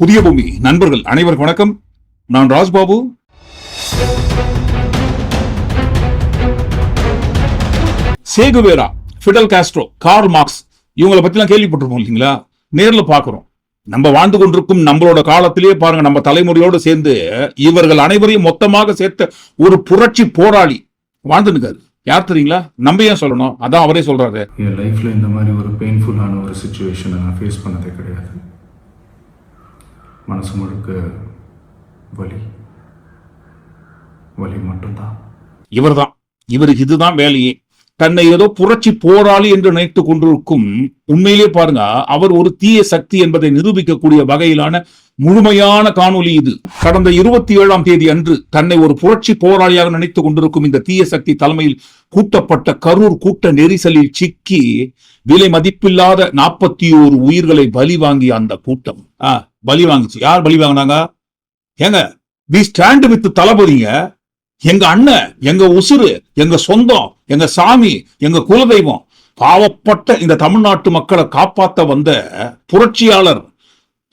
புதிய பூமி. நண்பர்கள் அனைவருக்கும் வணக்கம். நான் Rajbabu. Che Guevara Fidel Castro Karl Marx இவங்கள பத்திலாம் கேள்விப்பட்டிருப்போம் இல்லைங்களா? நேர்ல பாக்குறோம் நம்ம வாழ்ந்து கொண்டிருக்கும் நம்மளோட காலத்திலேயே பாருங்க நம்ம தலைமுறையோடு சேர்ந்து இவர்கள் அனைவரையும் மொத்தமாக சேர்த்த ஒரு புரட்சி போராளி வாழ்ந்துருக்காரு யார் தெரியுங்களா? நம்ம ஏன் சொல்லணும்? அதான் அவரே சொல்றாரு. என் லைஃப்ல இந்த மாதிரி ஒரு பெயின்ஃபுல்லான ஒரு சுச்சுவேஷனை நான் ஃபேஸ் பண்ணதே கிடையாது. மனசு முழுக்க வலி. வலி மட்டும்தான். இவர்தான். இவருக்கு இதுதான் வேலையே. தன்னை ஏதோ புரட்சி போராளி என்று நினைத்துக் கொண்டிருக்கும் உண்மையிலே பாருங்க அவர் ஒரு தீய சக்தி என்பதை நிரூபிக்கக்கூடிய வகையிலான முழுமையான காணொலி இது. கடந்த இருபத்தி ஏழாம் தேதி அன்று தன்னை ஒரு புரட்சி போராளியாக நினைத்துக் கொண்டிருக்கும் இந்த தீய சக்தி தலைமையில் கூட்டப்பட்ட கரூர் கூட்ட நெரிசலில் சிக்கி விலை மதிப்பில்லாத நாற்பத்தி ஓரு உயிர்களை பலி வாங்கிய அந்த கூட்டம். ஆஹ் பலி வாங்குச்சு. யார் பலி வாங்கினாங்க? ஏங்க வி ஸ்டாண்ட் வித் தளபதிங்க. எங்க அண்ணன் எங்க உசுரு எங்க சொந்தம் எங்க சாமி எங்க குலதெய்வம் பாவப்பட்ட இந்த தமிழ்நாட்டு மக்களை காப்பாத்த வந்த புரட்சியாளர்.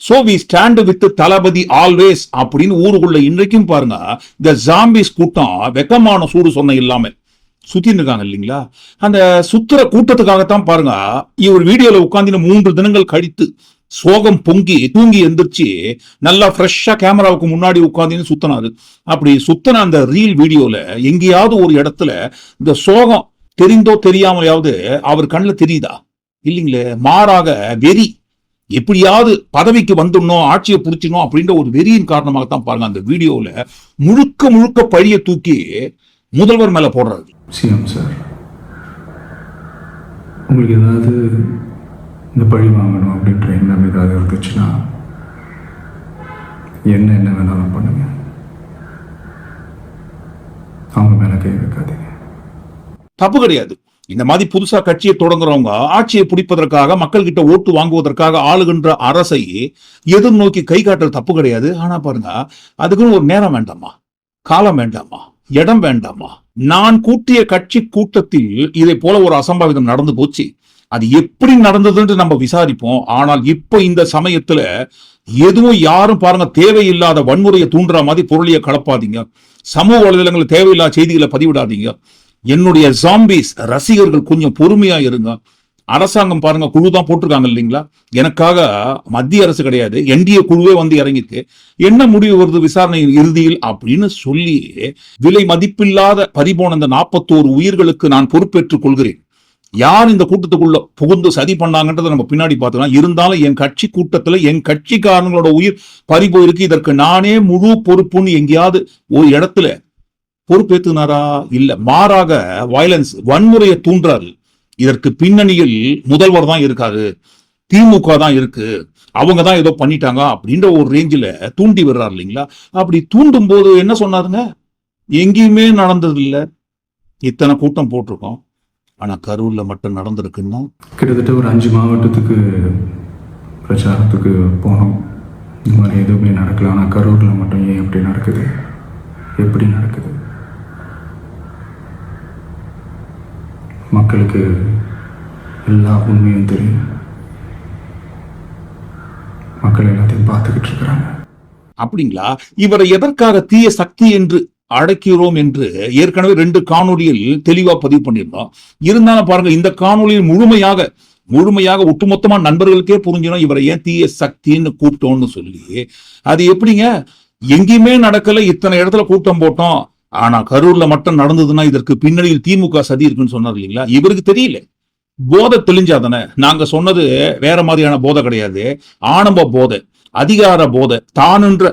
So we stand with Thalapathy always அப்படின்னு ஊருக்குள்ள இன்றைக்கும் பாருங்க இந்த ஜாம்பிஸ் கூட்டம் வெக்கமான சூடு சொன்ன இல்லாம. சுத்தின்னு இருக்காங்க இல்லைங்களா? அந்த சுத்துற கூட்டத்துக்காகத்தான் பாருங்க இவர் வீடியோல உட்கார்ந்து மூன்று தினங்கள் கழித்து சோகம் பொங்கி தூங்கி எந்திரிச்சு நல்லா ஃப்ரெஷ்ஷாக கேமராவுக்கு முன்னாடி உட்கார்ந்து சுத்தினாரு அப்படி சுத்தின அந்த ரீல் வீடியோல எங்கேயாவது ஒரு இடத்துல இந்த சோகம் தெரிந்தோ தெரியாமலையாவது அவர் கண்ணுல தெரியுதா? இல்லைங்களே மாறாக வெறி. எப்படியாவது பதவிக்கு வந்துடணும் ஆட்சியை பிடிச்சிடணும் அப்படின்ற ஒரு வெறியின் காரணமாகத்தான் பாருங்க அந்த வீடியோல முழுக்க முழுக்க பழிய தூக்கி முதல்வர் மேல போடுறாரு. சிஎம் சார் உங்களுக்கு ஏதாவது இந்த பழி வாங்கணும் அப்படின்ற எண்ணம் ஏதாவது இருந்துச்சுன்னா என்ன என்ன வேணாலும் பண்ணுங்க. அவங்க மேலே கை வைக்காதீங்க. தப்பு கிடையாது. இந்த மாதிரி புதுசா கட்சியை தொடங்குறவங்க ஆட்சியை பிடிப்பதற்காக மக்கள் கிட்ட ஓட்டு வாங்குவதற்காக ஆளுகின்ற அரசை எதிர்நோக்கி கை காட்டல் தப்பு கிடையாது. ஆனா பாருங்க அதுக்குன்னு ஒரு நேரம் வேண்டாமா? காலம் வேண்டாமா? இடம் வேண்டாமா? நான் கூட்டிய கட்சி கூட்டத்தில் இதை போல ஒரு அசம்பாவிதம் நடந்து போச்சு. அது எப்படி நடந்ததுன்னு நம்ம விசாரிப்போம். ஆனால் இப்போ இந்த சமயத்துல எதுவும் யாரும் பாருங்க தேவையில்லாத வன்முறையை தூண்டுற மாதிரி பொருளையை கலப்பாதீங்க. சமூக வலைதளங்கள் தேவையில்லாத செய்திகளை பதிவிடாதீங்க. என்னுடைய ஜாம்பிஸ் ரசிகர்கள் கொஞ்சம் பொறுமையா இருங்க. அரசாங்கம் பாருங்க குழு தான் போட்டிருக்காங்க இல்லைங்களா? எனக்காக மத்திய அரசு கிடையாது என்டிஏ குழுவே வந்து இறங்கிட்டு என்ன முடிவு வருது விசாரணை இறுதியில் அப்படின்னு சொல்லி விலை மதிப்பில்லாத பறிபோன இந்த நாற்பத்தோரு உயிர்களுக்கு நான் பொறுப்பேற்றுக் கொள்கிறேன். யார் இந்த கூட்டத்துக்குள்ள புகுந்து சதி பண்ணாங்கன்றதை நம்ம பின்னாடி பார்த்துக்கலாம் இருந்தாலும் என் கட்சி கூட்டத்துல என் கட்சிக்காரங்களோட உயிர் பறி போயிருக்கு இதற்கு நானே முழு பொறுப்புன்னு எங்கேயாவது ஒரு இடத்துல பொறுப்பேத்துனாரா? இல்ல. மாறாக வயலன்ஸ் வன்முறையை தூண்டுறாரு. இதற்கு பின்னணியில் முதல்வர் தான் இருக்காரு. திமுக தான் இருக்கு. அவங்க தான் ஏதோ பண்ணிட்டாங்க அப்படின்ற ஒரு ரேஞ்சில் தூண்டி விடுறாரு இல்லைங்களா? அப்படி தூண்டும் போது என்ன சொன்னாருங்க? எங்கேயுமே நடந்தது இல்லை இத்தனை கூட்டம் போட்டிருக்கோம். ஆனா கரூர்ல மட்டும் நடந்திருக்குன்னா? கிட்டத்தட்ட ஒரு அஞ்சு மாவட்டத்துக்கு பிரச்சாரத்துக்கு போனோம். இந்த மாதிரி எதுவுமே நடக்கல. ஆனால் கரூரில் மட்டும் ஏன் எப்படி நடக்குது? எப்படி நடக்குது? மக்களுக்கு எல்லா உண்மையும் தெரியும். மக்கள் எல்லாத்தையும் பார்த்துக்கிட்டு இருக்கிறாங்க. அப்படிங்களா? இவரை எதற்காக தீய சக்தி என்று அடக்கிறோம் என்று ஏற்கனவே ரெண்டு காணொலியில் தெளிவா பதிவு பண்ணியிருந்தோம். இருந்தாலும் பாருங்க இந்த காணொலியில் முழுமையாக முழுமையாக ஒட்டுமொத்தமா நண்பர்களுக்கே புரிஞ்சிடும் இவரை ஏன் தீய சக்தின்னு கூப்பிட்டோம்னு சொல்லி. அது எப்படிங்க? எங்கேயுமே நடக்கல இத்தனை இடத்துல கூட்டம் போட்டோம். ஆனா கரூர்ல மட்டும் நடந்ததுன்னா இதற்கு பின்னணியில் திமுக சதி இருக்குன்னு சொன்னார் இல்லைங்களா? இவருக்கு தெரியல. போதை தெளிஞ்சாதானே நாங்க சொன்னது வேற மாதிரியான போதை கிடையாது. ஆனம்ப போதை அதிகார போதை தானுன்ற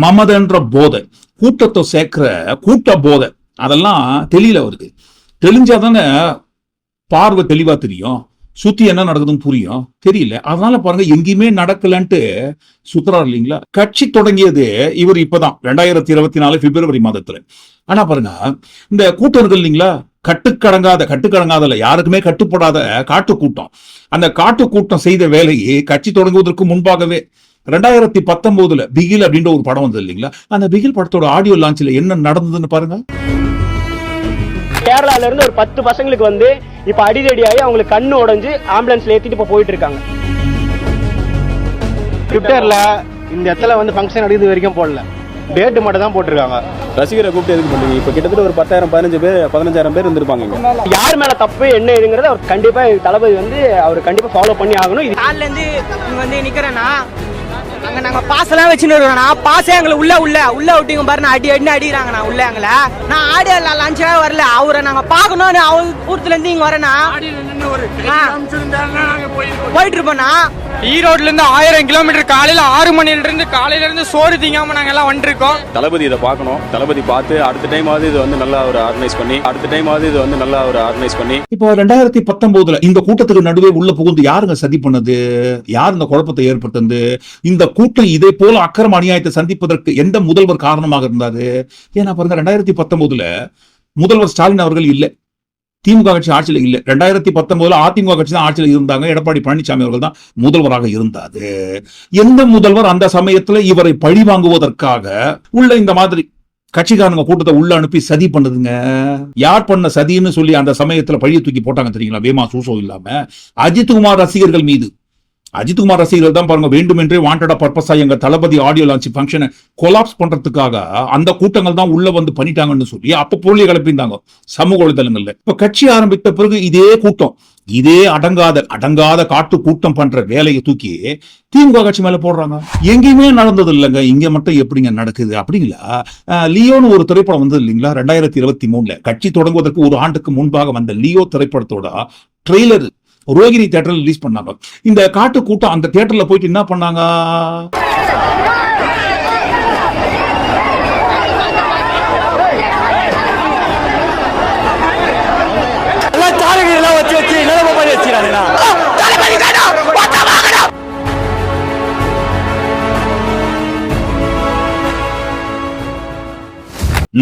மமதன்ற போதை. கூட்டத்தை சேர்க்கிற கூட்ட போதை அதெல்லாம் தெளியல வருது. தெளிஞ்சா தானே பார்வை தெளிவா தெரியும். சுத்தி என்ன நடக்குதுன்னு புரியும். தெரியல. அதனால பாருங்க எங்கேயுமே நடக்கலன்ட்டு சுத்துறாரு இல்லைங்களா? கட்சி தொடங்கியது இவர் இப்பதான் ரெண்டாயிரத்தி இருபத்தி நாலு பிப்ரவரி மாதத்துல. ஆனா பாருங்க இந்த கூட்டம் இருக்கு இல்லைங்களா? கட்டுக்கடங்காத கட்டுக்கடங்காதல யாருக்குமே கட்டுப்படாத காட்டு கூட்டம் அந்த காட்டு கூட்டம் செய்த வேலையை கட்சி தொடங்குவதற்கு முன்பாகவே ரெண்டாயிரத்தி பத்தொன்பதுல பிகில் அப்படின்ற ஒரு படம் வந்தது இல்லைங்களா? அந்த பிகில் படத்தோட ஆடியோ லான்ச்ல என்ன நடந்ததுன்னு பாருங்க. கேரளால இருந்து ஒரு பத்து பசங்களுக்கு வந்து இப்ப அடிதடி ஆகி அவங்களுக்கு கண்ணு உடைஞ்சு ஆம்புலன்ஸ்ல ஏத்திட்டு இப்ப போயிட்டு இருக்காங்க. ட்விட்டர்ல இந்த இடத்துல வந்து ஃபங்க்ஷன் நடக்குது வரைக்கும் போடல. டேட்டு மட்டும் தான் போட்டிருக்காங்க. ரசிகரை கூப்பிட்டு எதுக்கு பண்ணுறீங்க இப்போ கிட்டத்தட்ட ஒரு பத்தாயிரம் பதினஞ்சு பேர் பதினஞ்சாயிரம் பேர் இருந்திருப்பாங்க. யார் மேல தப்பு என்ன இதுங்கிறத அவர் கண்டிப்பா தளபதி வந்து அவர் கண்டிப்பா ஃபாலோ பண்ணி ஆகணும். கால்ல இருந்து வந்து நிக்கிறேன்னா அங்க நாங்க பாஸ் எல்லாம் வச்சுன்னு இருக்கோம்னா பாஸே எங்களை உள்ள உள்ள உள்ள விட்டீங்க பாரு நான் அடி அடி அடிக்கிறாங்க நான் உள்ள எங்களை. நான் ஆடியோ லஞ்சாவே வரல. அவரை நாங்க பாக்கணும்னு அவர் ஊரத்துல இருந்து இங்க வரேனா ஆ. போயிட்டு இருப்போம்னா ஈரோட்ல இருந்து ஆயிரம் கிலோமீட்டர் காலையில ஆறு மணில இருந்து காலையில இருந்து சோறு திங்காம நாங்க எல்லாம் வந்துருக்கோம். தளபதி இதை பார்க்கணும். தளபதி பார்த்து அடுத்த டைம் ஆகுது இது வந்து நல்லா ஒரு ஆர்கனைஸ் பண்ணி அடுத்த டைம் ஆகுது இது வந்து நல்லா ஒரு ஆர்கனைஸ் பண்ணி. இப்போ ரெண்டாயிரத்தி பத்தொன்பதுல இந்த கூட்டத்துக்கு நடுவே உள்ள புகுந்து யாருங்க சதி பண்ணது? யார் இந்த குழப்பத்தை ஏற்படுத்தது இந்த கூட்டம் இதே போல அக்கிரம அநியாயத்தை சந்திப்பதற்கு எந்த முதல்வர் காரணமாக இருந்தாரு? ஏன்னா பாருங்க ரெண்டாயிரத்தி பத்தொன்பதுல முதல்வர் ஸ்டாலின் அவர்கள் இல்ல. திமுக கட்சி ஆட்சியில் இல்ல. ரெண்டாயிரத்தி பத்தொன்பதுல அதிமுக கட்சி தான் ஆட்சியில் இருந்தாங்க. எடப்பாடி பழனிசாமி அவர்கள் தான் முதல்வராக இருந்தாரு. எந்த முதல்வர் அந்த சமயத்துல இவரை பழி வாங்குவதற்காக உள்ள இந்த மாதிரி கட்சிக்காரங்க கூட்டத்தை உள்ள அனுப்பி சதி பண்ணுதுங்க? யார் பண்ண சதின்னு சொல்லி அந்த சமயத்துல பழிய தூக்கி போட்டாங்க தெரியுங்களா? வேமா சூசோ இல்லாம. அஜித்குமார் ரசிகர்கள் மீது. அஜித்குமார் ரசிகர்கள் தான் பாருங்க வேண்டுமென்றே வாண்டடா பர்பஸா எங்க தளபதி ஆடியோ லான்ச் ஃபங்க்ஷனை கொலாப்ஸ் பண்றதுக்காக அந்த கூட்டங்கள் தான் உள்ள வந்து பண்ணிட்டாங்கன்னு சொல்லி அப்ப போலியை கிளப்பியிருந்தாங்க சமூக வலைதளங்கள்ல. இப்ப கட்சி ஆரம்பித்த பிறகு இதே கூட்டம் இதே அடங்காத அடங்காத காட்டு கூட்டம் பண்ற வேலையை தூக்கி திமுக கட்சி மேல போடுறாங்க. எங்கேயுமே நடந்தது இல்லைங்க இங்க மட்டும் எப்படிங்க நடக்குது அப்படிங்களா? லியோன்னு ஒரு திரைப்படம் வந்தது இல்லைங்களா ரெண்டாயிரத்தி இருபத்தி மூணுல. கட்சி தொடங்குவதற்கு ஒரு ஆண்டுக்கு முன்பாக வந்த லியோ திரைப்படத்தோட ட்ரெய்லர் ரோகிணி தியேட்டர்ல ரிலீஸ் பண்ணாங்க. இந்த காட்டு கூட்டம் அந்த தியேட்டர்ல போயிட்டு என்ன பண்ணாங்க?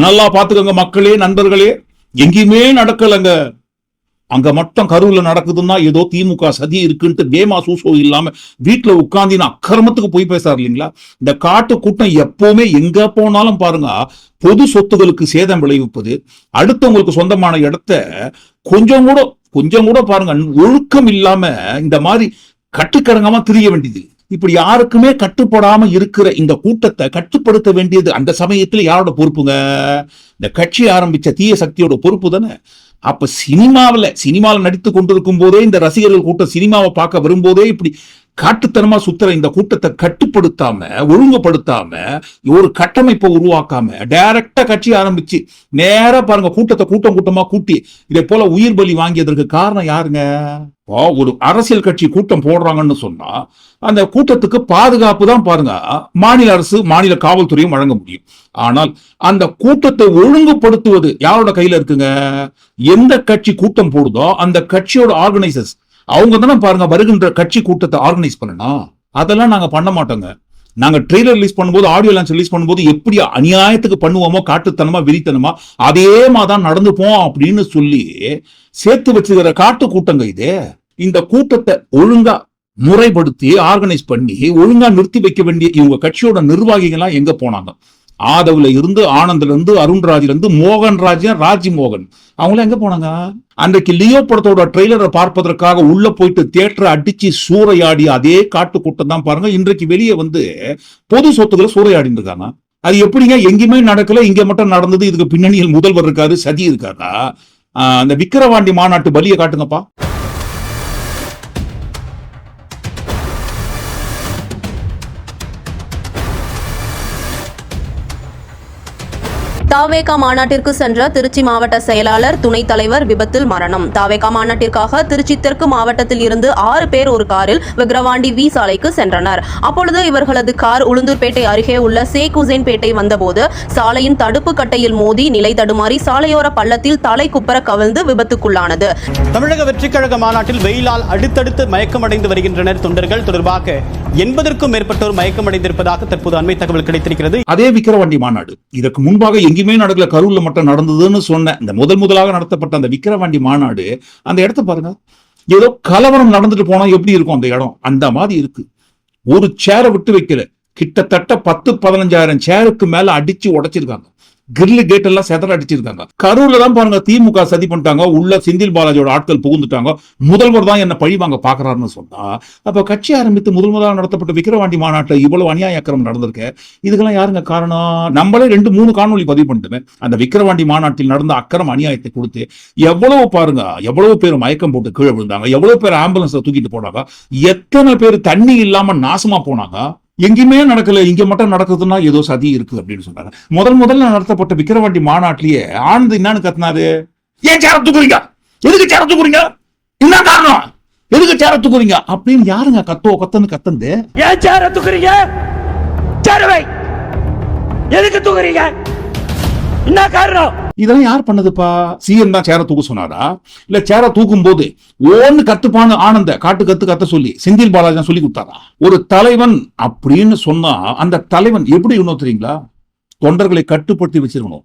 நல்லா பாத்துக்கோங்க மக்களே நண்பர்களே. எங்கேயுமே நடக்கலங்க. அங்க மட்டும் கரூர்ல நடக்குதுன்னா ஏதோ திமுக சதி இருக்குன்ட்டு பேமா சூசோ இல்லாம வீட்டுல உட்கார்ந்து அக்கிரமத்துக்கு போய் பேசாரு இல்லைங்களா? இந்த காட்டு கூட்டம் எப்பவுமே எங்க போனாலும் பாருங்க பொது சொத்துகளுக்கு சேதம் விளைவிப்பது அடுத்தவங்களுக்கு சொந்தமான இடத்த கொஞ்சம் கூட கொஞ்சம் கூட பாருங்க ஒழுக்கம் இல்லாம இந்த மாதிரி கட்டுக்கடங்காம திரிய வேண்டியது. இப்படி யாருக்குமே கட்டுப்படாம இருக்கிற இந்த கூட்டத்தை கட்டுப்படுத்த வேண்டியது அந்த சமயத்துல யாரோட பொறுப்புங்க? இந்த கட்சி ஆரம்பிச்ச தீய சக்தியோட பொறுப்பு தானே? அப்ப சினிமாவில் சினிமாவில் நடித்து கொண்டிருக்கும் போதே இந்த ரசிகர்கள் கூட்டம் சினிமாவை பார்க்க வரும்போதே இப்படி காட்டுத்தனமா சுத்துற இந்த கூட்டத்தை கட்டுப்படுத்தாம ஒழுங்குபடுத்தாம ஒரு கட்டமைப்பை உருவாக்காம டைரக்டா கட்சி ஆரம்பிச்சு நேரா பாருங்க கூட்டத்தை கூட்டம் கூட்டமா கூட்டி இதே போல உயிர் பலி வாங்கியதற்கு காரணம் யாருங்க? ஒரு அரசியல் கட்சி கூட்டம் போடுறாங்கன்னு சொன்னா அந்த கூட்டத்துக்கு பாதுகாப்பு தான் பாருங்க மாநில அரசு மாநில காவல்துறையும் வழங்க முடியும். ஆனால் அந்த கூட்டத்தை ஒழுங்குபடுத்துவது யாரோட கையில இருக்குங்க? எந்த கட்சி கூட்டம் போடுதோ அந்த கட்சியோட ஆர்கனைசர்ஸ். அவங்க தானே பாருங்க வருகின்ற கட்சி கூட்டத்தை ஆர்கனைஸ் பண்ணணும் அதெல்லாம் நாங்க பண்ண மாட்டோங்க. நாங்க ட்ரெய்லர் ரிலீஸ் பண்ணும்போது ஆடியோ லான்ச் ரிலீஸ் பண்ணும்போது எப்படி அநியாயத்துக்கு பண்ணுவோமோ காட்டுத்தனமா விரித்தனமா அதே மாதிரிதான் நடந்துப்போம் அப்படின்னு சொல்லி சேர்த்து வச்சுக்கிற காட்டு கூட்டங்க இதே. இந்த கூட்டத்தை ஒழுங்கா முறைப்படுத்தி ஆர்கனைஸ் பண்ணி ஒழுங்கா நிறுத்தி வைக்க வேண்டிய இவங்க கட்சியோட நிர்வாகிகள்லாம் எங்க போனாங்க? ஆதவ்ல இருந்து ஆனந்த்ல இருந்து அருண்ராஜ்ல இருந்து மோகன்ராஜ் ராஜி மோகன். அவங்களாம் எங்க போனாங்க? அன்றைக்கு லியோ படத்தோட ட்ரெய்லரை பார்ப்பதற்காக உள்ள போயிட்டு தியேட்டரை அடிச்சு சூறையாடி அதே காட்டு கூட்டம் தான் பாருங்க. இன்றைக்கு வெளியே வந்து பொது சொத்துக்களை சூறையாடி இருக்காங்க. அது எப்படிங்க? எங்கேயுமே நடக்கல. இங்க மட்டும் நடந்தது. இதுக்கு பின்னணியில் முதல்வர் இருக்காரு சதி இருக்காரா? அந்த விக்கிரவாண்டி மாநாட்டு பலியை காட்டுங்கப்பா. தாவேகா மாநாட்டிற்கு சென்ற திருச்சி மாவட்ட செயலாளர் துணைத் தலைவர் விபத்தில் மரணம். தாவேகா மாநாட்டிற்காக திருச்சி தெற்கு மாவட்டத்தில் இருந்து ஆறு பேர் ஒரு காரில் விக்கிரவாண்டி வி சாலைக்கு சென்றனர். அப்பொழுது இவர்களது கார் உளுந்தூர்பேட்டை அருகே உள்ள சேக் ஹுசேன் பேட்டை வந்தபோது சாலையின் தடுப்பு கட்டையில் மோதி நிலை தடுமாறி சாலையோர பள்ளத்தில் தலை குப்பர கவிழ்ந்து விபத்துக்குள்ளானது. தமிழக வெற்றிக் கழக மாநாட்டில் வெயிலால் அடுத்தடுத்து மயக்கமடைந்து வருகின்றனர் தொண்டர்கள். தொடர்பாக எண்பதற்கும் மேற்பட்டோர் மயக்கமடைந்திருப்பதாக தற்போது அண்மை தகவல் கிடைத்திருக்கிறது. அதே விக்கிரவாண்டி மாநாடு. இதற்கு முன்பாக எங்கேயுமே நடக்கல. கரூர்ல மட்டும் நடந்ததுன்னு சொன்ன இந்த முதல் முதலாக நடத்தப்பட்ட அந்த விக்கிரவாண்டி மாநாடு அந்த இடத்த பாருங்க. ஏதோ கலவரம் நடந்துட்டு போனா எப்படி இருக்கும் அந்த இடம்? அந்த மாதிரி இருக்கு. ஒரு சேரை விட்டு வைக்கல. கிட்டத்தட்ட பத்து பதினஞ்சாயிரம் சேருக்கு மேல அடிச்சு உடைச்சிருக்காங்க. கிரில் கேட் எல்லாம் செதற அடிச்சிருக்காங்க. கரூர்ல தான் பாருங்க திமுக சதி பண்ணிட்டாங்க. உள்ள செந்தில் பாலாஜியோட ஆட்கள் புகுந்துட்டாங்க. முதல்வர் தான் என்ன பழி வாங்க பாக்குறாருன்னு சொன்னா அப்ப கட்சி ஆரம்பித்து முதல் முதலாக நடத்தப்பட்ட விக்கிரவாண்டி மாநாட்டில் இவ்வளவு அநியாய அக்கிரமம் நடந்திருக்கு. இதுக்கெல்லாம் யாருங்க காரணம்? நம்மளே ரெண்டு மூணு காணொளி பதிவு பண்ணிட்டுமே. அந்த விக்கிரவாண்டி மாநாட்டில் நடந்த அக்கிரம அநியாயத்தை கொடுத்து எவ்வளவு பாருங்க எவ்வளவு பேர் மயக்கம் போட்டு கீழே விழுந்தாங்க எவ்வளவு பேர் ஆம்புலன்ஸ்ல தூக்கிட்டு போனாங்க எத்தனை பேர் தண்ணி இல்லாம நாசமா போனாங்க? எங்கேயுமே நடக்கல இங்க மட்டும் நடக்குதுன்னா ஏதோ சதி இருக்கு அப்படின்னு சொன்னாங்க முதல் முதல்ல நடத்தப்பட்ட விக்கிரவாண்டி மாநாட்டிலேயே ஆனந்த் என்னன்னு கத்துனாரு? ஏன் சேர தூக்குறீங்க எதுக்கு சேர தூக்குறீங்க என்ன காரணம்? எதுக்கு சேர தூக்குறீங்க அப்படின்னு யாருங்க கத்தோ கத்தன்னு கத்தந்து ஏன் சேர தூக்குறீங்க சேரவை எதுக்கு தூக்குறீங்க? என்ன காரணம்? இதெல்லாம் யார் பண்ணதுப்பா? சிஎம் தான் சேர தூக்க சொன்னாரா? இல்ல சேர தூக்கும் போது ஓன்னு கத்துப்பான்னு ஆனந்த காட்டு கத்து கத்த சொல்லி செந்தில் பாலாஜன் சொல்லி கொடுத்தாரா? ஒரு தலைவன் அப்படின்னு சொன்னா அந்த தலைவன் எப்படி இன்னும் தெரியுங்களா? தொண்டர்களை கட்டுப்படுத்தி வச்சிருக்கணும்.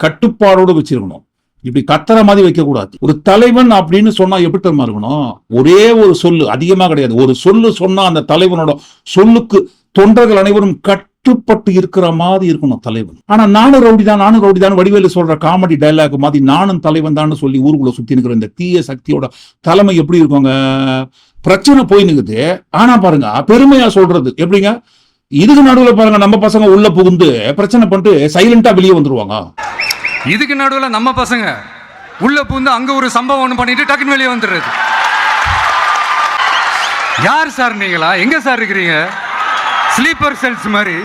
கட்டுப்பாடோடு வச்சிருக்கணும். இப்படி கத்துற மாதிரி வைக்க கூடாது ஒரு தலைவன் அப்படின்னு சொன்னா எப்படி தெரியுமா இருக்கணும்? ஒரே ஒரு சொல்லு அதிகமா கிடையாது. ஒரு சொல்லு சொன்னா அந்த தலைவனோட சொல்லுக்கு தொண்டர்கள் அனைவரும் கட் கட்டுப்பட்டு இருக்கிற மாதிரி இருக்கணும் தலைவன். ஆனா நானும் ரவுடி தான் நானும் ரவுடி தான் வடிவேலு சொல்ற காமெடி டைலாக் மாதிரி நானும் தலைவன் தான் சொல்லி ஊருக்குள்ள சுத்தி இருக்கிற இந்த தீய சக்தியோட தலைமை எப்படி இருக்குங்க? பிரச்சனை போய் நிக்குது ஆனா பாருங்க பெருமையா சொல்றது எப்படிங்க? இதுக்கு நடுவுல பாருங்க நம்ம பசங்க உள்ள புகுந்து பிரச்சனை பண்ணிட்டு சைலண்டா வெளியே வந்துருவாங்க. இதுக்கு நடுவில் நம்ம பசங்க உள்ள புகுந்து அங்க ஒரு சம்பவம் ஒன்று பண்ணிட்டு டக்குன்னு வெளியே வந்துடுறது. யார் சார் நீங்களா? எங்க சார் இருக்கிறீங்க? ஸ்லீப்பர் செல்ஸ் மாதிரி.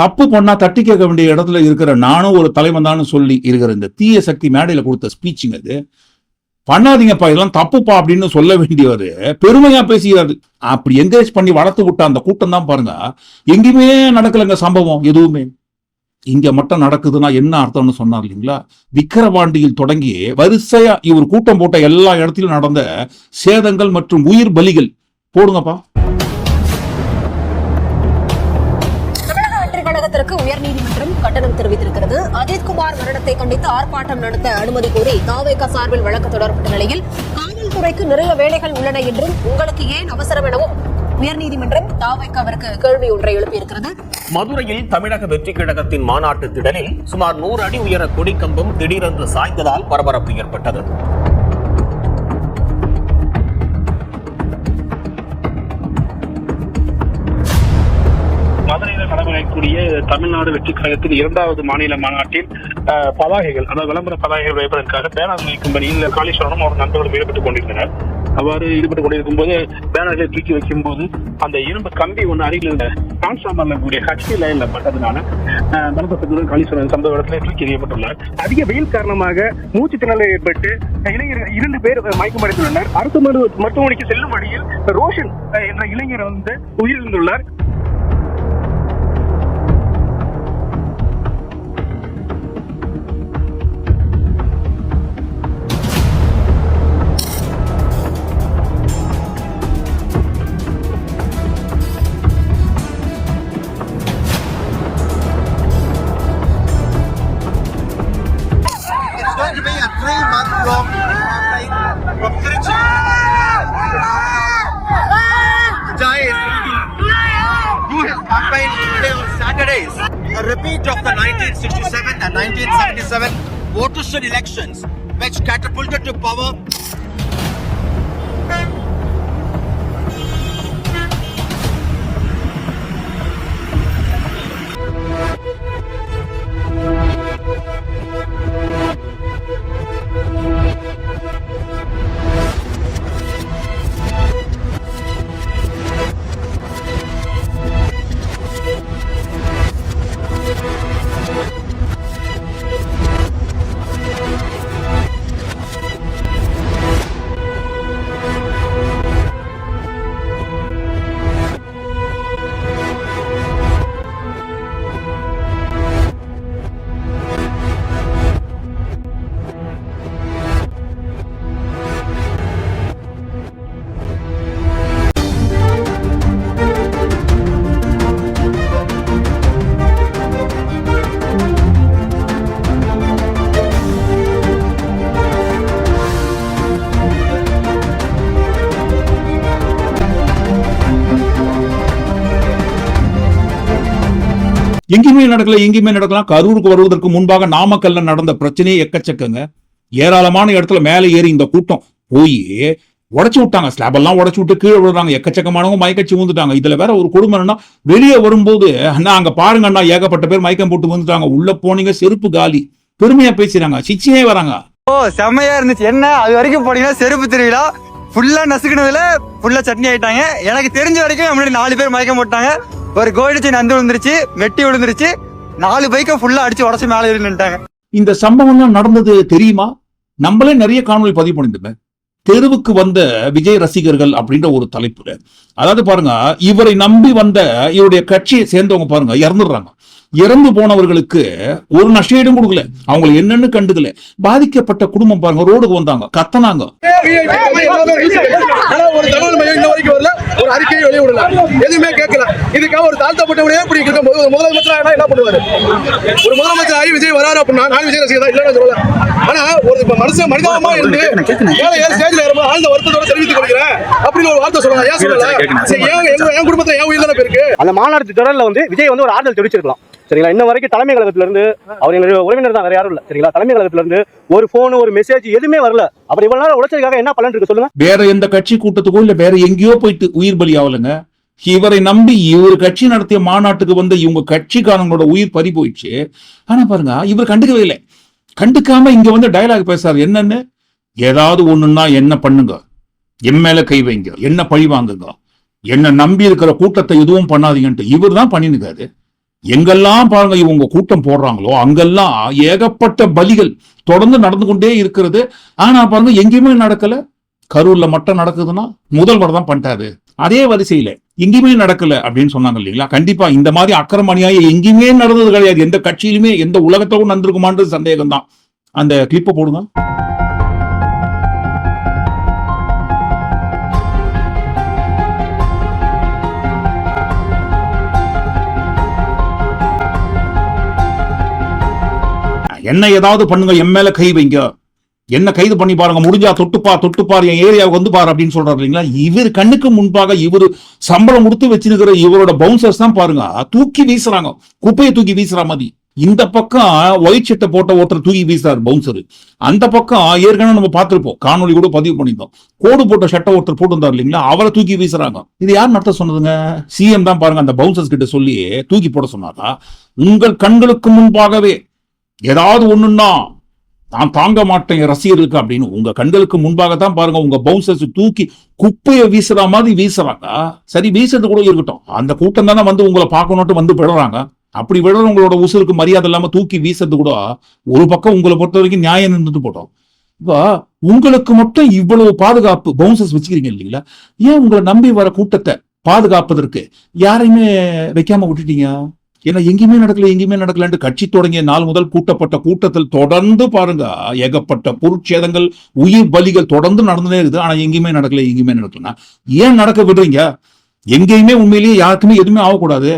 தப்பு பண்ணா தட்டி கேட்க வேண்டிய இடத்துல இருக்கிற நானும் ஒரு தலைவன் தான் சொல்லி இருக்கிற இந்த தீய சக்தி மேடையில கொடுத்த ஸ்பீச்சுங்க அது பண்ணாதீங்கப்பா இதெல்லாம் தப்புப்பா அப்படின்னு சொல்ல வேண்டியவர் பெருமையா பேசுகிறாரு. அப்படி என்கரேஜ் பண்ணி வளர்த்து விட்ட அந்த கூட்டம் தான் பாருங்க. எங்கேயுமே நடக்கலைங்க சம்பவம் எதுவுமே. இங்க மட்டும் நடக்குதுன்னா என்ன அர்த்தம்னு சொன்னார் இல்லைங்களா? விக்கிரவாண்டியில் தொடங்கி வரிசையா இவர் கூட்டம் போட்ட எல்லா இடத்திலும் நடந்த சேதங்கள் மற்றும் உயிர் பலிகள். போடுங்கப்பா. வெற்றி உயர்நீதிமன்றம் கண்டனம் தெரிவித்திருக்கிறது. அஜித்குமார் மரணத்தை கண்டித்து ஆர்ப்பாட்டம் நடத்த அனுமதி கோரி தாவேக சார்பில் வழக்கு தொடரப்பட்ட நிலையில் காவல்துறைக்கு நிறைய வேலைகள் உள்ளன என்றும் உங்களுக்கு ஏன் அவசரம் எனவும் உயர்நீதிமன்றம் தாவேக்காவிற்கு கேள்வி ஒன்றை எழுப்பியிருக்கிறது. மதுரையில் தமிழக வெற்றி கழகத்தின் மாநாட்டு திடலில் சுமார் நூறு அடி உயர கொடிக்கம்பம் திடீரென்று சாய்ந்ததால் பரபரப்பு ஏற்பட்டது. நடக்கக்கூடிய தமிழ்நாடு வெற்றி கழகத்தின் இரண்டாவது மாநில மாநாட்டில் பதாகைகள் அதாவது விளம்பர பதாகைகள் வைப்பதற்காக பேனர் வைக்கும் பணியில் காளீஸ்வரனும் அவர் நண்பர்களும் ஈடுபட்டுக் கொண்டிருந்தனர். அவ்வாறு ஈடுபட்டுக் கொண்டிருக்கும் போது பேனர்களை தூக்கி வைக்கும் போது அந்த இரும்பு கம்பி ஒன்று அருகில் இருந்த டிரான்ஸ்பார்மர்ல கூடிய ஹச்டி லைன்ல பட்டதுனால அஹ், காளீஸ்வரன் சம்பவ இடத்துல தூக்கி எறியப்பட்டுள்ளார். அதிக வெயில் காரணமாக மூச்சு திணறல் ஏற்பட்டு இளைஞர்கள் இரண்டு பேர் மயக்கமடைந்துள்ளனர் அரசு மருத்துவமனைக்கு செல்லும் வழியில் ரோஷன் என்ற இளைஞர் வந்து உயிரிழந்துள்ளார். 1977 elections, which catapulted to power எங்கேயுமே நடக்கல எங்கேயுமே நடக்கலாம். கரூருக்கு வருவதற்கு முன்பாக நாமக்கல்ல நடந்த பிரச்சனையே எக்கச்சக்கங்க. ஏராளமான இடத்துல மேலே ஏறி இந்த கூட்டம் போய் உடச்சு விட்டாங்க. ஸ்லாப் எல்லாம் விட்டு கீழே விடுறாங்க எக்கச்சக்கமானவங்க மயக்கச்சி வந்துட்டாங்க இதுல வேற ஒரு குடும்பம் என்னன்னா வெளியே வரும்போது அண்ணா அங்க பாருங்க அண்ணா ஏகப்பட்ட பேர் மயக்கம் போட்டு வந்துட்டாங்க உள்ள போனீங்க செருப்பு காலி. பெருமையா பேசுறாங்க. சிச்சியே வராங்க. ஓ செம்மையா இருந்துச்சு. என்ன? அது வரைக்கும் போனீங்கன்னா செருப்பு திருவிழா? ஃபுல்லா நசுக்கினதுல ஃபுல்லா சட்னி ஆயிட்டாங்க. எனக்கு தெரிஞ்ச வரைக்கும் முன்னாடி நாலு பேர் மயக்கம் போட்டாங்க. ஒரு கோல்டு நந்து விழுந்துருச்சு மெட்டி விழுந்துருச்சு. நாலு பைக்கை ஃபுல்லா அடிச்சு உடச்சு மேலே ஏறி இந்த சம்பவம்லாம் நடந்தது தெரியுமா? நம்மளே நிறைய காணொலி பதிவு பண்ணிருந்தோமே தெருவுக்கு வந்த விஜய் ரசிகர்கள் அப்படின்ற ஒரு தலைப்புல அதாவது பாருங்க இவரை நம்பி வந்த இவருடைய கட்சியை சேர்ந்தவங்க பாருங்க இறந்துடுறாங்க. இறந்து போனவர்களுக்கு ஒரு நஷ்டீடும் கொடுக்கல. அவங்களுக்கு என்னன்னு கண்டுக்கல பாதிக்கப்பட்ட குடும்பம் பாருங்க ரோடுக்கு வந்தாங்க கத்தனாங்க. ஒரு தகவல் இன்ன வரைக்கும் வரல ஒரு அறிக்கையை வெளியே விடல எதுவுமே கேட்கல இதுக்காக ஒரு தாழ்த்தப்பட்டவனே இப்படி இருக்கும் போது ஒரு முதலமைச்சர் என்ன பண்ணுவாரு ஒரு முதலமைச்சர் ஆகி விஜய் வராரு அப்படின்னா நான் விஜய் ரசிகர் தான் இல்லைன்னு சொல்லல ஆனா ஒரு மனுஷன் மனிதமா இருந்து ஏழை ஏழு ஸ்டேஜ்ல இருக்கும் ஆழ்ந்த வருத்தத்தோட தெரிவித்துக் கொள்கிறேன் அப்படின்னு ஒரு வார்த்தை சொல்லலாம் ஏன் சொல்லல ஏன் என் குடும்பத்தை ஏன் உயிர் தானே இருக்கு அந்த மாநாடு தொடர்ல வந்து விஜய் வந்து ஒரு ஆறுதல் தெரிவிச்சிருக்கலாம். சரிங்களா? இன்ன வரைக்கும் தலைமை கழகத்திலிருந்து அவர் எங்களுடைய உறவினர் தான் வேற யாரும் இல்லை. சரிங்களா? தலைமை கழகத்திலிருந்து ஒரு போன் ஒரு மெசேஜ் எதுவுமே வரல. அப்புறம் இவ்வளவு நாள் உழைச்சதுக்காக என்ன பலன் இருக்கு சொல்லுங்க. வேற எந்த கட்சி கூட்டத்துக்கோ இல்ல வேற எங்கேயோ போயிட்டு உயிர் பலி ஆகலைங்க. இவரை நம்பி இவர் கட்சி நடத்திய மாநாட்டுக்கு வந்த இவங்க கட்சிக்காரங்களோட உயிர் பறி போயிடுச்சு. ஆனா பாருங்க இவர் கண்டுக்கவே இல்லை. கண்டுக்காம இங்க வந்து டயலாக் பேசுறாரு. என்னன்னு? ஏதாவது ஒண்ணுன்னா என்ன பண்ணுங்க? என் மேல கை வைங்க. என்ன பழி வாங்குங்க? என்ன நம்பி இருக்கிற கூட்டத்தை எதுவும் பண்ணாதீங்கன்ட்டு இவர் தான் பண்ணினுக்காரு. எங்கெல்லாம் பாருங்க இவங்க கூட்டம் போடுறாங்களோ அங்கெல்லாம் ஏகப்பட்ட பலிகள் தொடர்ந்து நடந்து கொண்டே இருக்கிறது. ஆனா பாருங்க எங்கேயுமே நடக்கல. கரூர்ல மட்டும் நடக்குதுன்னா முதல்வர் தான் பண்ணிட்டாரு. அதே வரிசையில எங்கேயுமே நடக்கல அப்படின்னு சொன்னாங்க இல்லைங்களா? கண்டிப்பா இந்த மாதிரி அக்கிரமணியாய எங்கேயுமே நடந்தது கிடையாது. எந்த கட்சியிலுமே எந்த உலகத்தோடு நடந்திருக்குமான்றது சந்தேகம் தான் அந்த கிளிப்பை போடுங்க. என்ன ஏதாவது பண்ணுங்க என் மேல கை வைங்க. என்ன கைது பண்ணி பாருங்க முடிஞ்சா தொட்டுப்பா தொட்டுப்பார் என் ஏரியாவுக்கு வந்து பாரு அப்படின்னு சொல்றாரு இல்லைங்களா? இவர் கண்ணுக்கு முன்பாக இவர் சம்பளம் கொடுத்து வச்சிருக்கிற இவரோட பவுன்சர்ஸ் தான் பாருங்க. தூக்கி வீசுறாங்க. குப்பையை தூக்கி வீசுற மாதிரி. இந்த பக்கம் ஒயிட் சட்டை போட்ட ஒருத்தர் தூக்கி வீசுறாரு பவுன்சர் அந்த பக்கம் ஏற்கனவே நம்ம பார்த்துருப்போம். காணொலி கூட பதிவு பண்ணியிருந்தோம். கோடு போட்ட சட்டை ஒருத்தர் போட்டிருந்தார் இல்லைங்களா? அவரை தூக்கி வீசுறாங்க. இது யார் நடத்த சொன்னதுங்க? சிஎம் தான் பாருங்க அந்த பவுன்சர்ஸ் கிட்ட சொல்லி தூக்கி போட சொன்னாரா? உங்கள் கண்களுக்கு முன்பாகவே ஏதாவது ஒண்ணுன்னா நான் தாங்க மாட்டேன் என் ரசிகர்களுக்கு அப்படின்னு உங்க கண்களுக்கு முன்பாக தான் பாருங்க உங்க பவுன்சர்ஸ் தூக்கி குப்பையை வீசுற மாதிரி வீசுறாங்க. சரி வீசுறது கூட இருக்கட்டும். அந்த கூட்டம் தானே வந்து உங்களை பார்க்கணும்ட்டு வந்து விடுறாங்க அப்படி விடுறவங்களோட உசுருக்கு மரியாதை இல்லாம தூக்கி வீசுறது கூட ஒரு பக்கம் உங்களை பொறுத்த வரைக்கும் நியாயம் நின்றுட்டு போட்டோம். இப்போ உங்களுக்கு மட்டும் இவ்வளவு பாதுகாப்பு பவுன்சர்ஸ் வச்சுக்கிறீங்க இல்லைங்களா? ஏன் உங்களை நம்பி வர கூட்டத்தை பாதுகாப்பதற்கு யாரையுமே வைக்காம விட்டுட்டீங்க? ஏன்னா எங்கேயுமே நடக்கல எங்கேயுமே நடக்கலன்ட்டு கட்சி தொடங்கிய நாள் முதல் கூட்டப்பட்ட கூட்டத்தில் தொடர்ந்து பாருங்க ஏகப்பட்ட பொருட்சேதங்கள் உயிர் பலிகள் தொடர்ந்து நடந்துனே இருக்குது. ஆனா எங்கேயுமே நடக்கல எங்கேயுமே நடக்கலன்னா ஏன் நடக்க விடுறீங்க? எங்கேயுமே உண்மையிலேயே யாருக்குமே எதுவுமே ஆகக்கூடாது.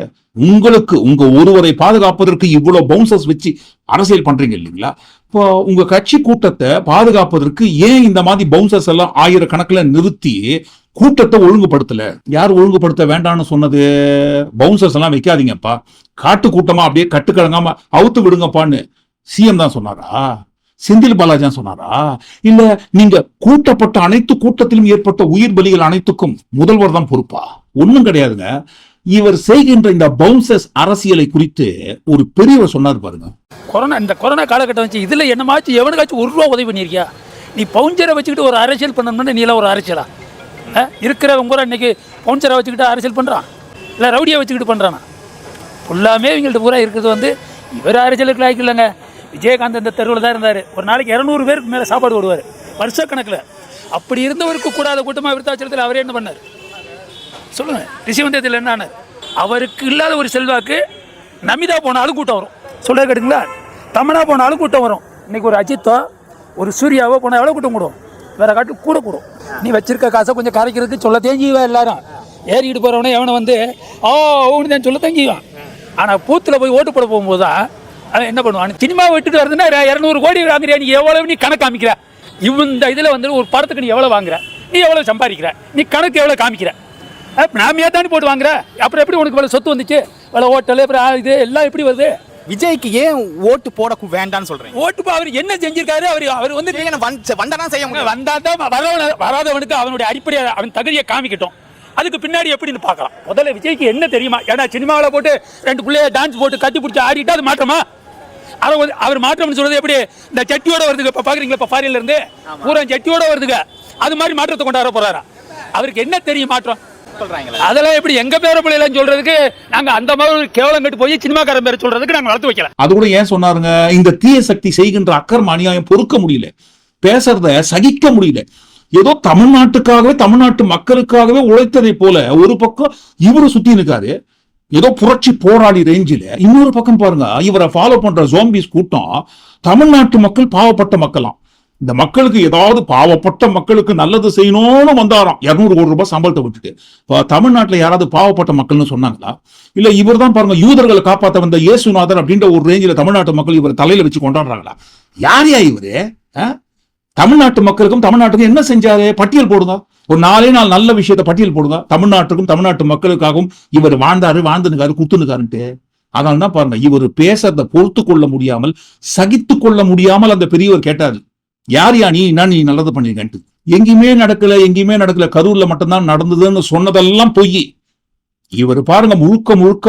உங்களுக்கு உங்க ஒருவரை பாதுகாப்பதற்கு இவ்வளவு பவுன்சர்ஸ் வச்சு அரசியல் பண்றீங்க இல்லைங்களா? இப்போ உங்க கட்சி கூட்டத்தை பாதுகாப்பதற்கு ஏன் இந்த மாதிரி பவுன்சர்ஸ் எல்லாம் ஆயிரக்கணக்கில் நிறுத்தி கூட்டத்தை ஒழுங்குபடுத்தல. யார் ஒழுங்குபடுத்த வேண்டாம்னு சொன்னது? பவுன்சர்ஸ் எல்லாம் வைக்காதீங்கப்பா. காட்டு கூட்டமா அப்படியே கட்டுக்கழங்காம அவுத்து விடுங்கப்பான்னு சிஎம் தான் சொன்னாரா? செந்தில் பாலாஜி சொன்னாரா? இல்ல நீங்க கூட்டப்பட்ட அனைத்து கூட்டத்திலும் ஏற்பட்ட உயிர் பலிகள் அனைத்துக்கும் முதல்வர் தான் பொறுப்பா? ஒண்ணும் கிடையாதுங்க. இவர் செய்கின்ற இந்த பவுன்சர்ஸ் அரசியலை குறித்து ஒரு பெரியவர் சொன்னார் பாருங்க. கொரோனா இந்த கொரோனா காலகட்டம் வச்சு இதுல என்னமாச்சும் எவனுக்காச்சும் ஒரு ரூபா உதவி பண்ணியிருக்கியா நீ பவுஞ்சரை வச்சுக்கிட்டு ஒரு அரசியல் பண்ணணும்னா நீலாம் ஒரு அரசியலா? இருக்கிறவங்க கூட இன்னைக்கு பவுன்சரை வச்சுக்கிட்டு அரசியல் பண்ணுறான் இல்லை ரவுடியை வச்சுக்கிட்டு பண்ணுறானா ஃபுல்லாமே இவங்கள்ட்ட பூரா இருக்கிறது வந்து இவர் அரசியலுக்கு லாய்க்கு இல்லைங்க. விஜயகாந்த் இந்த தெருவில் தான் இருந்தார். ஒரு நாளைக்கு இரநூறு பேருக்கு மேலே சாப்பாடு போடுவார். வருஷக்கணக்கில். அப்படி இருந்தவருக்கு கூடாத கூட்டமாக விருத்தாச்சலத்தில் அவரே என்ன பண்ணார்? சொல்லுங்கள் ரிஷிவந்தத்தில் என்ன அவருக்கு இல்லாத ஒரு செல்வாக்கு நமிதா போனாலும் கூட்டம் வரும். சொல்ல கேட்டுங்களா? தமனா போனாலும் கூட்டம் வரும். இன்றைக்கி ஒரு அஜித்தோ ஒரு சூர்யாவோ போனால் எவ்வளோ கூட்டம் கூடும். வேற காட்டு கூட கூடும் நீ வச்சிருக்க காசை கொஞ்சம் கரைக்கிறதுக்கு சொல்ல தேஞ்சிவா எல்லாரும்? ஏறிக்கிட்டு போகிறவனே எவனை வந்து ஓ ஓன்னு தான் சொல்ல தேஞ்சிவான். ஆனால் பூத்தில் போய் ஓட்டு போட போகும்போது தான் அவன் என்ன பண்ணுவான்? சினிமா விட்டுட்டு வருதுன்னா இரநூறு கோடி வாங்குறியா? நீ எவ்வளவு நீ கணக்கு காமிக்கிற? இந்த இதில் வந்து ஒரு படத்துக்கு நீ எவ்வளோ வாங்குற? நீ எவ்வளோ சம்பாதிக்கிற? நீ கணக்கு எவ்வளோ காமிக்கிற? நாமையா தானே போட்டு வாங்குற? அப்புறம் எப்படி உனக்கு இவ்வளோ சொத்து வந்துச்சு? இவ்வளோ ஹோட்டல் அப்புறம் இது எல்லாம் எப்படி வருது? விஜய்க்கு ஏன் ஓட்டு போட வேண்டாம்னு சொல்றீங்க? ஓட்டு பா- அவர் என்ன செஞ்சிருக்காரு? அவர் அவர் வந்து வந்த- செய்ய முடியும். வந்தா தான் வராதவனுக்கு அவனுடைய அடிப்படை அவன் தகுதியை காமிக்கட்டும். அதுக்கு பின்னாடி எப்படின்னு பார்க்கலாம். முதல்ல விஜய்க்கு என்ன தெரியுமா? ஏன்னா சினிமாவில் போட்டு ரெண்டு பிள்ளைய டான்ஸ் போட்டு கட்டி பிடிச்சி ஆடிட்டு அது மாற்றமா? வந்து அவர் மாற்றம்னு சொல்றது எப்படி? இந்த சட்டியோட வருதுங்க இப்போ பார்க்குறீங்களா இப்போ ஃபாரின்ல இருந்து? பூரா சட்டியோட வருதுங்க. அது மாதிரி மாற்றத்தை கொண்டாட போறாரா? அவருக்கு என்ன தெரியும் மாற்றம்? சொல்றாங்களே? அதெல்லாம் எப்படி எங்க பேர பிள்ளைலாம் சொல்றதுக்கு நாங்க அந்த மாதிரி கேவலம் கட்டு போய் சினிமாக்காரன் பேரை சொல்றதுக்கு நாங்க வளர்த்து வைக்கல. அது கூட ஏன் சொன்னாருங்க? இந்த தீய சக்தி செய்கின்ற அக்கிரம அநியாயம் பொறுக்க முடியல. பேசுறத சகிக்க முடியல. ஏதோ தமிழ்நாட்டுக்காகவே தமிழ்நாட்டு மக்களுக்காகவே உழைத்ததை போல ஒரு பக்கம் இவரு சுத்தி இருக்காரு ஏதோ புரட்சி போராடி ரேஞ்சில இன்னொரு பக்கம் பாருங்க இவரை ஃபாலோ பண்ற ஜோம்பிஸ் கூட்டம் தமிழ்நாட்டு மக்கள் பாவப்பட்ட மக்களாம். இந்த மக்களுக்கு ஏதாவது பாவப்பட்ட மக்களுக்கு நல்லது செய்யணும்னு வந்தாராம். இரநூறு கோடி ரூபாய் சம்பளத்தை விட்டுட்டு. இப்போ தமிழ்நாட்டுல யாராவது பாவப்பட்ட மக்கள்னு சொன்னாங்களா? இல்ல இவர் தான் பாருங்க யூதர்களை காப்பாத்த வந்த இயேசுநாதர் அப்படின்ற ஒரு ரேஞ்சில தமிழ்நாட்டு மக்கள் இவர் தலையில வச்சு கொண்டாடுறாங்களா? யார் யா இவரு? தமிழ்நாட்டு மக்களுக்கும் தமிழ்நாட்டுக்கும் என்ன செஞ்சாரு? பட்டியல் போடுங்க. ஒரு நாலே நாள் நல்ல விஷயத்தை பட்டியல் போடுங்க. தமிழ்நாட்டுக்கும் தமிழ்நாட்டு மக்களுக்காகவும் இவர் வாழ்ந்தாரு வாழ்ந்துனுக்காரு குத்துனுக்காருன்ட்டு. அதனால தான் பாருங்க இவர் பேசுறத பொறுத்து கொள்ள முடியாமல் சகித்து கொள்ள முடியாமல் அந்த பெரியவர் கேட்டாரு. யார் யா நீ? என்ன நீ நல்லது பண்ணிருக்கன்ட்டு. எங்கேயுமே நடக்கல எங்கேயுமே நடக்கல. கரூர்ல மட்டும்தான் நடந்ததுன்னு சொன்னதெல்லாம் பொய். இவர் பாருங்க முழுக்க முழுக்க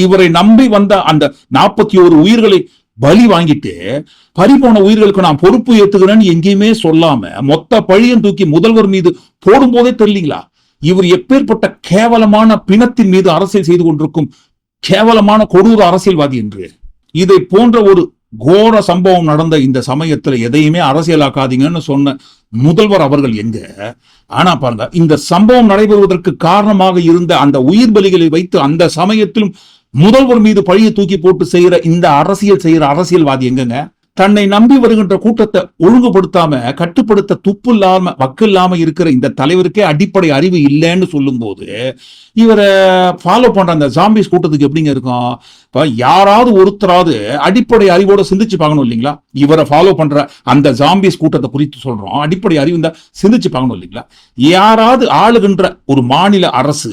இவரை நம்பி வந்த அந்த நாற்பத்தி ஒரு உயிர்களை பலி வாங்கிட்டு பறிபோன உயிர்களுக்கு நான் பொறுப்பு ஏத்துக்கிறேன்னு எங்கேயுமே சொல்லாம மொத்த பழியும் தூக்கி முதல்வர் மீது போடும்போதே தெரியலீங்களா? இவர் எப்பேற்பட்ட கேவலமான பிணத்தின் மீது அரசியல் செய்து கொண்டிருக்கும் கேவலமான கொடூர அரசியல்வாதி என்று. இதை போன்ற ஒரு கோர சம்பவம் நடந்த இந்த சமயத்துல எதையுமே அரசியலாக்காதீங்கன்னு சொன்ன முதல்வர் அவர்கள் எங்க? ஆனா பாருங்க இந்த சம்பவம் நடைபெறுவதற்கு காரணமாக இருந்த அந்த உயிர் பலிகளை வைத்து அந்த சமயத்திலும் முதல்வர் மீது பழியை தூக்கி போட்டு செய்யற இந்த அரசியல் செய்யற அரசியல்வாதி எங்கங்க? தன்னை நம்பி வருகின்ற கூட்டத்தை ஒழுங்குபடுத்தாம கட்டுப்படுத்த துப்பு இல்லாம வக்கு இல்லாம இருக்கிற இந்த தலைவருக்கே அடிப்படை அறிவு இல்லைன்னு சொல்லும்போது இவரை ஃபாலோ பண்ற அந்த ஜாம்பிஸ் கூட்டத்துக்கு எப்படிங்க இருக்கும்? இப்ப யாராவது ஒருத்தராவது அடிப்படை அறிவோட சிந்திச்சு பார்க்கணும் இல்லைங்களா? இவரை ஃபாலோ பண்ற அந்த ஜாம்பிஸ் கூட்டத்தை குறித்து சொல்றோம். அடிப்படை அறிவு இந்த சிந்திச்சு பார்க்கணும் இல்லைங்களா? யாராவது ஆளுகின்ற ஒரு மாநில அரசு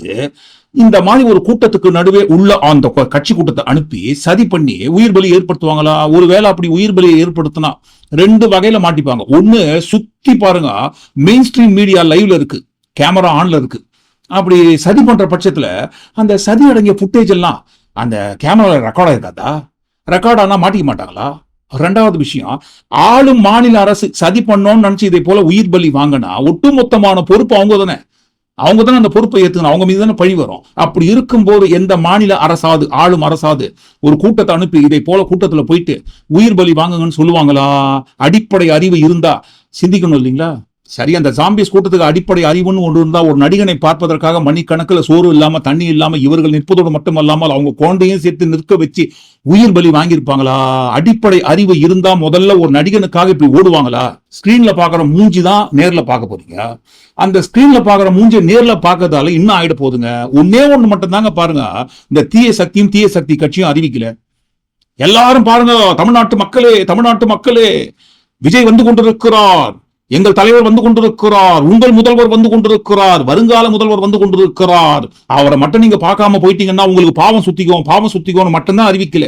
இந்த மாதிரி ஒரு கூட்டத்துக்கு நடுவே உள்ள அந்த கட்சி கூட்டத்தை அனுப்பி சதி பண்ணி உயிர் பலி ஏற்படுத்துவாங்களா? ஒருவேளை அப்படி உயிர் பலியை ஏற்படுத்தினா ரெண்டு வகையில மாட்டிப்பாங்க. ஒண்ணு சுத்தி பாருங்க மெயின் ஸ்ட்ரீம் மீடியா லைவ்ல இருக்கு கேமரா ஆன்ல இருக்கு. அப்படி சதி பண்ற பட்சத்துல அந்த சதி அடங்கிய ஃபுட்டேஜ் எல்லாம் அந்த கேமரால ரெக்கார்ட் ஆயிருக்காதா? ரெக்கார்ட் ஆனா மாட்டிக்க மாட்டாங்களா? ரெண்டாவது விஷயம் ஆளும் மாநில அரசு சதி பண்ணோம்னு நினைச்சு இதை போல உயிர் பலி வாங்கினா ஒட்டுமொத்தமான பொறுப்பு அவங்க தானே அவங்க தானே அந்த பொறுப்பை ஏத்துக்கணும். அவங்க மீது தானே பழி வரும். அப்படி இருக்கும்போது எந்த மாநில அரசாது ஆளும் அரசாது ஒரு கூட்டத்தை அனுப்பி இதை போல கூட்டத்துல போயிட்டு உயிர் பலி வாங்குங்கன்னு சொல்லுவாங்களா? அடிப்படை அறிவு இருந்தா சிந்திக்கணும் இல்லைங்களா? சரி அந்த ஜாம்பிஸ் கூட்டத்துக்கு அடிப்படை அறிவுன்னு ஒன்று இருந்தால் ஒரு நடிகனை பார்ப்பதற்காக மணிக்கணக்கில் சோறு இல்லாம தண்ணி இல்லாமல் இவர்கள் நிற்பதோடு மட்டுமல்லாமல் அவங்க குழந்தையும் சேர்த்து நிற்க வச்சு உயிர் பலி வாங்கியிருப்பாங்களா? அடிப்படை அறிவு இருந்தா முதல்ல ஒரு நடிகனுக்காக இப்படி ஓடுவாங்களா? ஸ்கிரீன்ல பாக்குற மூஞ்சி தான் நேர்ல பார்க்க போறீங்க. அந்த ஸ்கிரீன்ல பாக்குற மூஞ்சி நேர்ல பார்க்கறதால இன்னும் ஆயிட போதுங்க ஒன்னே ஒண்ணு மட்டும் தாங்க பாருங்க. இந்த தீய சக்தியும் தீய சக்தி கட்சியும் அறிவிக்கல. எல்லாரும் பாருங்க தமிழ்நாட்டு மக்களே தமிழ்நாட்டு மக்களே விஜய் வந்து கொண்டிருக்கிறார். எங்கள் தலைவர் வந்து கொண்டிருக்கிறார் உங்கள் முதல்வர் வந்து கொண்டிருக்கிறார் வருங்கால முதல்வர் வந்து கொண்டிருக்கிறார். அவரை மட்டும் நீங்க பார்க்காம போயிட்டீங்கன்னா உங்களுக்கு பாவம் சுத்திக்கும் பாவம் சுத்திக்கும்னு மட்டும்தான் அறிவிக்கல.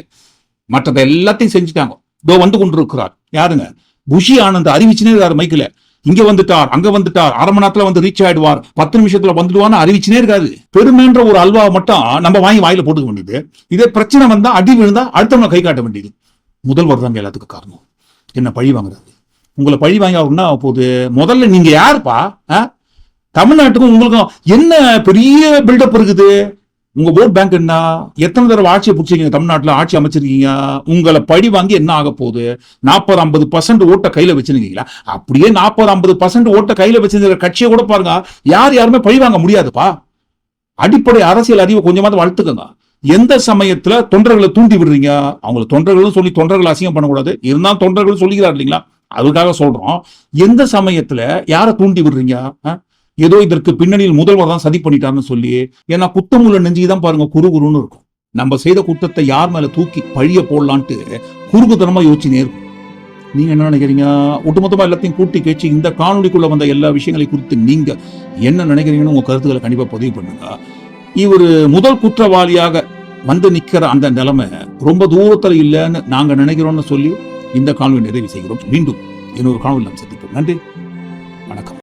மற்றதை எல்லாத்தையும் செஞ்சுட்டாங்க. இதோ வந்து கொண்டிருக்கிறார். யாருங்க? புஷி ஆனந்த் அறிவிச்சுனே இருக்காரு மைக்கில் இங்க வந்துட்டார் அங்க வந்துட்டார் அரை மணி நேரத்துல வந்து ரீச் ஆயிடுவார். பத்து நிமிஷத்துல வந்துடுவான்னு அறிவிச்சுனே இருக்காது பெருமைன்ற ஒரு அல்வாவை மட்டும் நம்ம வாங்கி வாயில போட்டுக்க வேண்டியது. இதே பிரச்சனை வந்தா அடி விழுந்தா அடுத்தவங்க கை காட்ட வேண்டியது. முதல்வர் தாங்க எல்லாத்துக்கும் காரணம். என்ன பழி வாங்குறாரு? உங்களை பழி வாங்கி அவர் போகுது முதல்ல நீங்க யாருப்பா? ஆ? தமிழ்நாட்டுக்கும் உங்களுக்கும் என்ன பெரிய பில்டப் இருக்குது? உங்க ஓட் பேங்க் என்ன? எத்தனை தடவை ஆட்சியை பிடிச்சிருக்கீங்க தமிழ்நாட்டில்? ஆட்சி அமைச்சிருக்கீங்க? உங்களை பழி வாங்கி என்ன ஆக போகுது? நாற்பது ஐம்பது பர்சன்ட் ஓட்டை கையில வச்சிருக்கீங்களா? அப்படியே நாற்பது ஐம்பது பர்சன்ட் ஓட்டை கையில வச்சிருக்கிற கட்சியை கூட பாருங்க. யார் யாருமே பழி வாங்க முடியாதுப்பா. அடிப்படை அரசியல் அறிவை கொஞ்சமாவது வளர்த்துக்கோங்க. எந்த சமயத்துல தொண்டர்களை தூண்டி விடுறீங்க? அவங்கள தொண்டர்களும் சொல்லி தொண்டர்கள் அசிங்கம் பண்ணக்கூடாது. இருந்தாலும் தொண்டர்களும் சொல்லிக்கிறார் இல்லைங்களா? அதுக்காக சொல்றோம். எந்த சமயத்துல யாரை தூண்டி விடுறீங்க? ஏதோ இதற்கு பின்னணியில் முதல்வர் தான் சதி பண்ணிட்டாருன்னு சொல்லி ஏன்னா குத்தம் உள்ள நெஞ்சுதான் பாருங்க குரு குருன்னு இருக்கும். நம்ம செய்த குற்றத்தை யார் மேல தூக்கி பழிய போடலான்ட்டு குறுகுதனமா யோசிச்சு நேரும் நீங்க என்ன நினைக்கிறீங்க? ஒட்டுமொத்தமா எல்லாத்தையும் கூட்டி கேச்சு இந்த காணொலிக்குள்ள வந்த எல்லா விஷயங்களை குறித்து நீங்க என்ன நினைக்கிறீங்கன்னு உங்க கருத்துக்களை கண்டிப்பா பதிவு பண்ணுங்க. இவர் முதல் குற்றவாளியாக வந்து நிக்கிற அந்த நிலைமை ரொம்ப தூரத்துல இல்லைன்னு நாங்க நினைக்கிறோம்னு சொல்லி இந்த காணொலி நிறைவு செய்கிறோம். மீண்டும் இன்னொரு காணொலி நாம் சந்திப்போம். நன்றி. வணக்கம்.